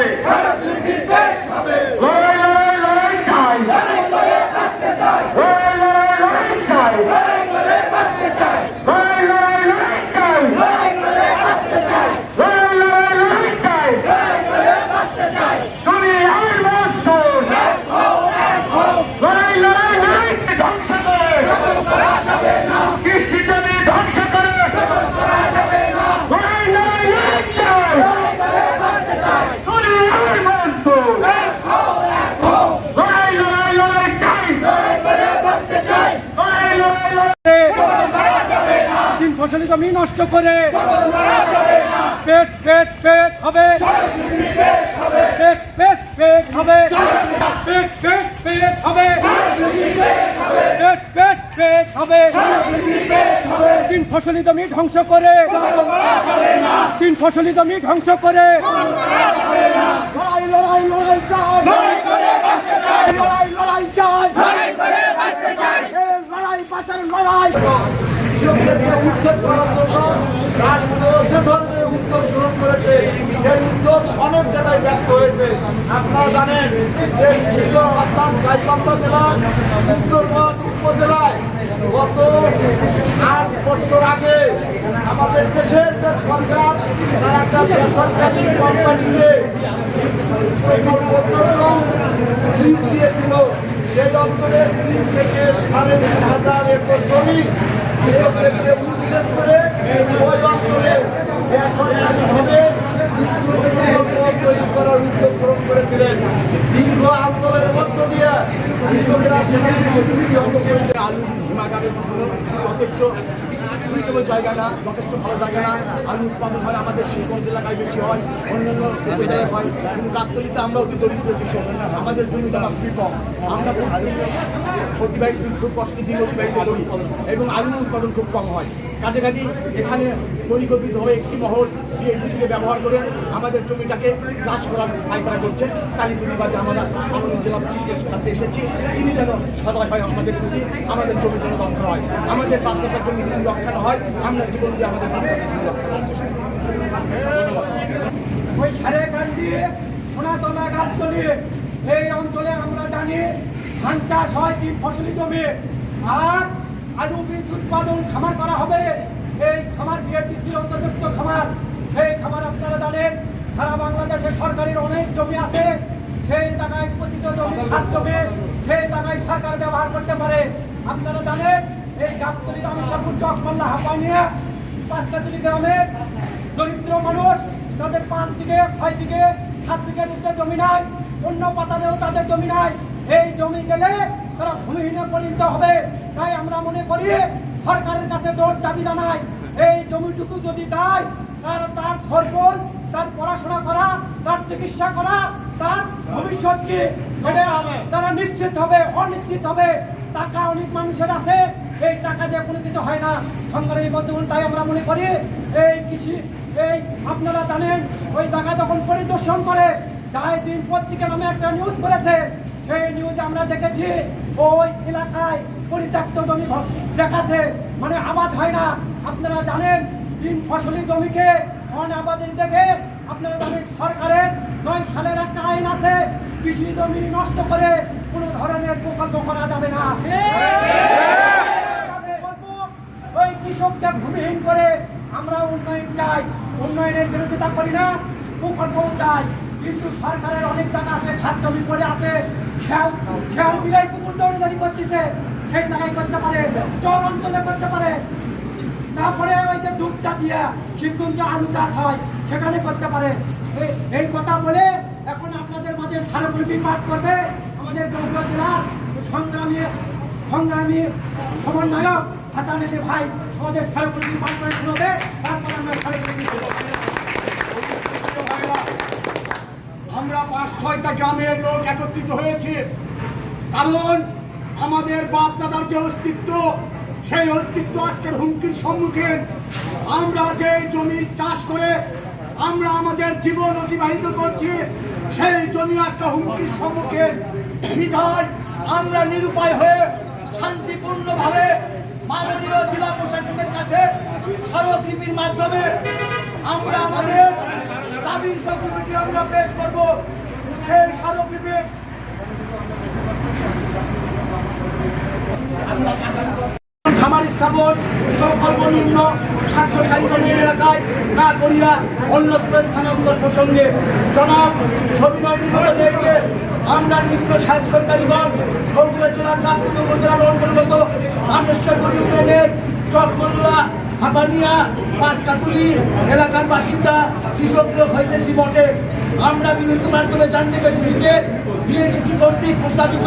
হবে লড়াই লড়াই লড়াই চাই লড়াই লড়াই লড়াই চাই লড়াই লড়াই লড়াই চাই লড়াই লড়াই লড়াই চাই তুমি আর মজদুর লড়াই লড়াই লড়াইকে ধ্বংস করে কৃষি জমি ধ্বংস করে লড়াই লড়াই লড়াই চাই তুমি আর মজদুর লড়াই লড়াই লড়াই চাই লড়াই লড়াই লড়াই তিন ফসলি জমি নষ্ট করে। পেট পেট পেট হবে। পেট পেট পেট হবে। পেট পেট পেট হবে। পেট পেট পেট হবে। তিন ফসলি জমি ধ্বংস করে। তিন ফসলি জমি ধ্বংস করে। লড়াই লড়াই লড়াই চাই। লড়াই লড়াই চাই। লড়াই বাঁচার লড়াই। কৃষকদেরকে উচ্ছেদ করার জন্য রাষ্ট্র যে ধরনের উদ্যোগ গ্রহণ করেছে, সেই উদ্যোগ অনেক জায়গায় ব্যর্থ হয়েছে। আপনারা জানেন যে শিল্প অর্থাৎ গাইবান্ধা জেলার উত্তরবঙ্গ উপজেলায় গত আট বছর আগে আমাদের দেশের যে সরকার, তারা একটা বেসরকারি কোম্পানিকে লিজ দিয়েছিল। সেই দপ্তরে তিন থেকে সাড়ে তিন হাজার একর জমি কৃষকদেরকে উচ্ছেদ করে ওই দপ্তরে বেসরকারিভাবে তৈরি করার উদ্যোগ করেছিলেন। আন্দোলনের মধ্য দিয়ে আলু, হিমাগারের জন্য যথেষ্ট সুইটেবল জায়গা না যথেষ্ট ভালো জায়গা না আলু উৎপাদন হয় আমাদের শিলগঞ্জ এলাকায় বেশি হয়, অন্যান্য জায়গায় হয়। কিন্তু গাবতলিতে আমরা অতি দরিদ্র কৃষক। আমাদের জন্য যারা খুবই কম। আমরা অতিবাহিত, খুব কষ্ট দিন অতিবাহিত করি। এবং আলু উৎপাদন খুব কম হয়। কাজে কাজে এখানে পরিকল্পিত হয়ে একটি মহল বিএডিসিকে ব্যবহার করে আমাদের জমিটাকে চাষ করার পায়তারা করছে। তারই প্রতিবাদে আমরা আমাদের জেলা প্রশাসকের কাছে এসেছি। তিনি যেন সদয় হয় আমাদের প্রতি, আমাদের জমি যেন রক্ষা হয়। আমাদের প্রাপ্যতার জমি যদি রক্ষা না হয়, আমরা জীবন দিয়ে আমাদের প্রাপ্যতার জমি রক্ষা করার চেষ্টা। ওই সারে কান্দি সোনাতলা গাছতলি এই অঞ্চলে আমরা জানি ধান চাষ হয় তিন ফসলি জমি। আর আলু, বীজ উৎপাদন, খামার করা হবে। এই খামার বিএডিসির অন্তর্ভুক্ত খামার। সেই খামার আপনারা জানেন, সারা বাংলাদেশে সরকারের অনেক জমি আছে। সেই জায়গায় পতিত জমি খাত জমি, সেই জায়গায় সরকার ব্যবহার করতে পারে। আপনারা জানেন, এই গাবতলির আমিষাপুর চকমাল্লা, হাঁপানিয়া, পাঁচকাতলি গ্রামের দরিদ্র মানুষ, তাদের পাঁচ দিকে ছয় দিকে সাত উত্তর জমি নাই। অন্য পাতাতেও তাদের জমি নাই। এই জমি গেলে তারা ভূমিহীনে পরিণত হবে। তাই আমরা মনে করি সরকারের কাছে জোর দাবি জানাই। এই জমিটুকু যদি দেয় তার তার সরকার, তার পড়াশোনা করা, তার চিকিৎসা করা, তার ভবিষ্যৎ কি? তারা নিশ্চিত হবে, অনিশ্চিত হবে। টাকা অনেক মানুষের আছে, এই টাকা দিয়ে কোনো কিছু হয় না। সরকারের বর্তমান তাই আমরা মনে করি এই কৃষি, এই আপনারা জানেন, ওই জায়গা যখন পরিদর্শন করে, যাই দিন পত্রিকা নামে একটা নিউজ করেছে সেই নিউজে আমরা দেখেছি, ওই এলাকায় পরিত্যক্ত জমি দেখাচ্ছে। মানে আবাদ হয় না। আপনারা জানেন, তিন ফসলি জমিকে অনাবাদের দেখে আপনারা জানেন, সরকারের নয় সালের একটা আইন আছে, কৃষি জমি নষ্ট করে কোনো ধরনের প্রকল্প করা যাবে না। ওই কৃষককে ভূমিহীন করে আমরা উন্নয়ন চাই। উন্নয়নের বিরোধিতা করি না, প্রকল্পও চাই। কিন্তু সরকারের অনেক টাকা আছে, খাত জমি পড়ে আছে খেয়াল খেয়াল বিলাই কুকুর দৌড়াদৌড়ি করতেছে, সেই জায়গায় করতে পারে, চর অঞ্চলে করতে পারে। তারপরে ওই যে দুধ চাচিয়া, শিবগঞ্জে আলু চাষ হয়, সেখানে করতে পারে। এই- কথা বলে এখন আপনাদের মাঝে স্মারকলিপি পাঠ করবে আমাদের বগুড়া জেলার সংগ্রামী সংগ্রামী সমন্বয়ক হাসান ভাই। আমাদের স্মারকলিপি পাঠ করে শুনবে। আমরা পাঁচ, ছয়টা গ্রামের লোক একত্রিত হয়েছি। কারণ আমাদের বাপ দাদার যে অস্তিত্ব, সেই অস্তিত্ব আজকের হুমকির সম্মুখীন। আমরা যে জমি চাষ করে আমরা আমাদের জীবন অতিবাহিত করছি, সেই জমি আজকে হুমকির সম্মুখীন। বিধায় আমরা নিরুপায় হয়ে শান্তিপূর্ণভাবে মাননীয় জেলা প্রশাসকের কাছে স্মারকলিপির মাধ্যমে আমরা আমাদের দাবির ডকুমেন্টটি আমরা পেশ করব, সেই স্মারকলিপি খামার স্থাপন সর্বনিম্ন স্বাক্ষর কারিগরের এলাকায় না করিয়া অন্যত্র স্থানান্তর প্রসঙ্গে জনাব সবিনয় নিবেদন হয়েছে আমরা নিম্ন স্বাক্ষর কারিগর বগুড়া জেলার কার্তিক উপজেলার অন্তর্গত আমেশ্বর ইউনিয়নের চকমোল্লা হাপানিয়া পাঁচকাতুলি এলাকার বাসিন্দা কৃষকদের হইতেছি বটে। আমরা বিভিন্ন মাধ্যমে জানতে পেরেছি যে বিএডিসি কর্তৃক প্রস্তাবিত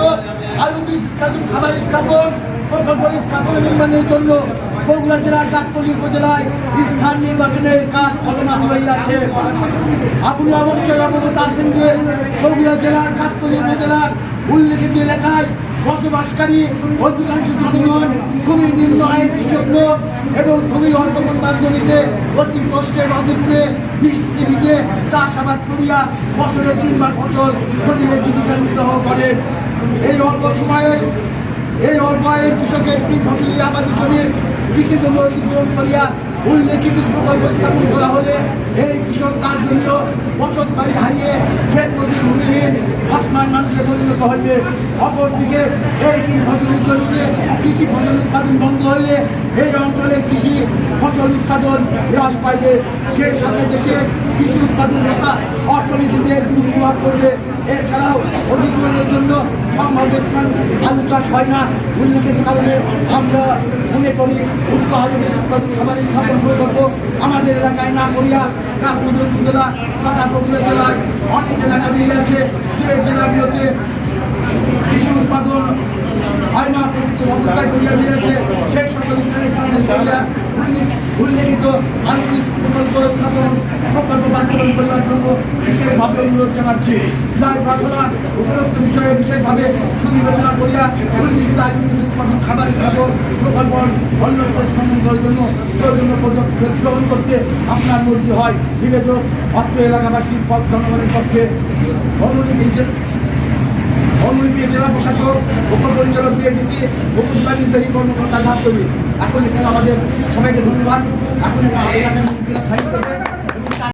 আলু বীজ খাবার স্থাপন, প্রকল্প স্থাপন নির্মাণের জন্য বগুড়া জেলার গাবতলী উপজেলায় স্থান নির্বাচনের কাজ চলমান রইয়াছে আপনি অবশ্যই অবগত আছেন যে বগুড়া জেলার গাবতলী উপজেলার উল্লেখিত এলাকায় বসবাসকারী অধিকাংশ জনগণ খুবই নিম্ন আয়ের কৃষক লোক এবং খুবই অল্প পরিমাণ জমিতে অতি কষ্টের নদীপুরে বৃষ্টি ভিজে চাষাবাদ করিয়া বছরের তিনবার ফসল প্রতিদিন জীবিকা নির্বাহ করেন এই অল্প সময়ে, এই অল্প আয়ের কৃষকের তিন ফসলি আবাদি জমির কৃষি জমি অধিগ্রহণ করিয়া উল্লেখিত প্রকল্প স্থাপন করা হলে এই কৃষক তার জন্য বসত বাড়ি হারিয়ে ক্ষেত নদীর ভূমিহীন আসমান মানুষে পরিণত হইবে। অপরদিকে এই তিন ফসলি জমিতে কৃষি ফসল উৎপাদন বন্ধ হইলে এই অঞ্চলের কৃষি ফসল উৎপাদন হ্রাস পাইবে। সেই সাথে দেশে কৃষি উৎপাদন তথা অর্থনীতিতে এর বিরূপ প্রভাব পড়বে। এছাড়াও অধিগ্রহণের জন্য সম্ভাব্য স্থান আলু চাষ হয় না। উল্লেখিত কারণে আমরা মনে করি উক্ত আলু বীজ উৎপাদন খাবার স্থাপন আমাদের এলাকায় না করিয়া কাকপুর জেলা তথা বগুড়া জেলার অনেক এলাকা দিয়ে আছে যে জেলাগুলোতে কৃষি উৎপাদন হয় না প্রকৃত অবস্থায় করিয়া দিয়েছে, সেই সকল স্থানে স্থানান্তর করিয়া উল্লেখ- উল্লেখিত বীজ প্রকল্প স্থাপন প্রকল্প বাস্তবায়ন করার জন্য বিশেষভাবে অনুরোধ জানাচ্ছি জেলায় প্রার্থনা উপরোক্ত বিষয়ে বিশেষভাবে সুবিবেচনা করিয়া উল্লেখিত খাবার স্থাপন প্রকল্প অন্যত্র স্থাপন করার জন্য প্রয়োজনীয় পদক্ষেপ গ্রহণ করতে আপনার মর্জি হয়। বিবেচক অত্র এলাকাবাসীর জনগণের পক্ষে অনুমতি অনুলিপি জেলা প্রশাসক উপপরিচালক মুখ্য উপজেলা নির্বাহী কর্মকর্তা লাভ করি এখন এখানে আমাদের সবাইকে ধন্যবাদ। এখন করবেন